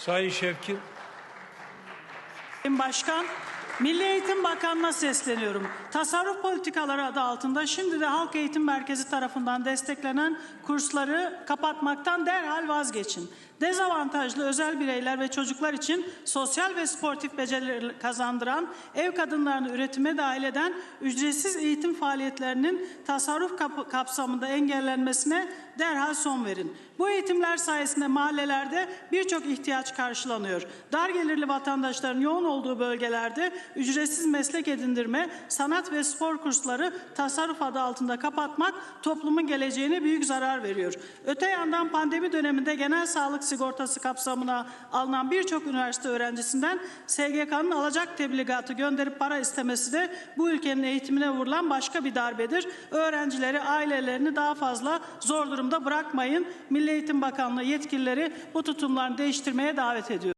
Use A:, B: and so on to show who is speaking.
A: Sayın Şevkin.
B: Sayın Başkan, Milli Eğitim Bakanı'na sesleniyorum. Tasarruf politikaları adı altında şimdi de Halk Eğitim Merkezi tarafından desteklenen kursları kapatmaktan derhal vazgeçin. Dezavantajlı özel bireyler ve çocuklar için sosyal ve sportif becerileri kazandıran, ev kadınlarını üretime dahil eden ücretsiz eğitim faaliyetlerinin tasarruf kap- kapsamında engellenmesine derhal son verin. Bu eğitimler sayesinde mahallelerde birçok ihtiyaç karşılanıyor. Dar gelirli vatandaşların yoğun olduğu bölgelerde ücretsiz meslek edindirme, sanat ve spor kursları tasarruf adı altında kapatmak toplumun geleceğine büyük zarar veriyor. Öte yandan pandemi döneminde genel sağlık sigortası kapsamına alınan birçok üniversite öğrencisinden SGK'nın alacak tebligatı gönderip para istemesi de bu ülkenin eğitimine vurulan başka bir darbedir. Öğrencileri, ailelerini daha fazla zor durumda bırakmayın. Milli Eğitim Bakanlığı yetkilileri bu tutumlarını değiştirmeye davet ediyor.